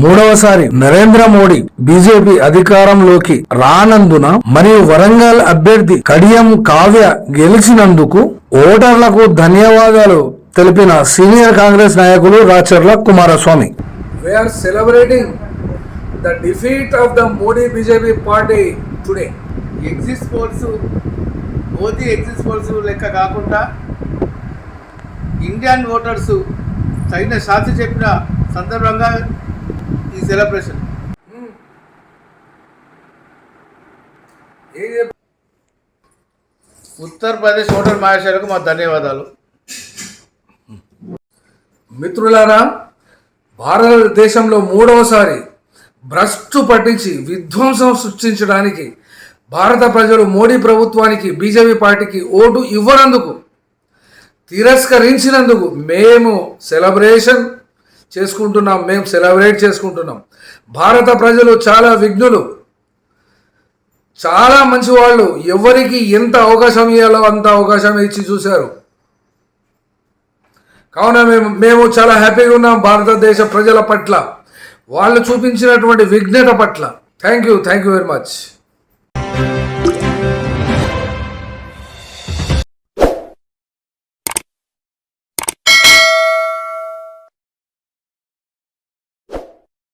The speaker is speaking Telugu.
మూడవసారి నరేంద్ర మోడీ బీజేపీ అధికారంలోకి రానందున మరియు వరంగల్ అభ్యర్థి కడియం కావ్య గెలిచినందుకు ఓటర్లకు ధన్యవాదాలు తెలిపిన సీనియర్ కాంగ్రెస్ నాయకులు Racharla Kumaraswamy we are celebrating the defeat of the Modi BJP party today. Exit polls Modi exit polls లెక్క కాకుండా ఇండియన్ ఓటర్స్ తగిన శాంతి చెప్పిన సందర్భంగా సెలబ్రేషన్. ఉత్తరప్రదేశ్ ఓటర్ మహాశయులకు మా ధన్యవాదాలు. మిత్రులారా భారతదేశంలో మూడవసారి భ్రష్టు పట్టించి విధ్వంసం సృష్టించడానికి భారత ప్రజలు మోడీ ప్రభుత్వానికి బీజేపీ పార్టీకి ఓటు ఇవ్వనందుకు తిరస్కరించినందుకు మేము సెలబ్రేషన్ చేసుకుంటున్నాం మేము సెలబ్రేట్ చేసుకుంటున్నాం. భారత ప్రజలు చాలా విఘ్నులు. చాలా మంచి వాళ్ళు. ఎవరికి ఎంత అవకాశం ఇవ్వాలో అంత అవకాశం ఇచ్చి చూశారు. కావున మేము మేము చాలా హ్యాపీగా ఉన్నాం భారతదేశ ప్రజల పట్ల. వాళ్ళు చూపించినటువంటి విఘ్నత పట్ల. Thank you thank you very much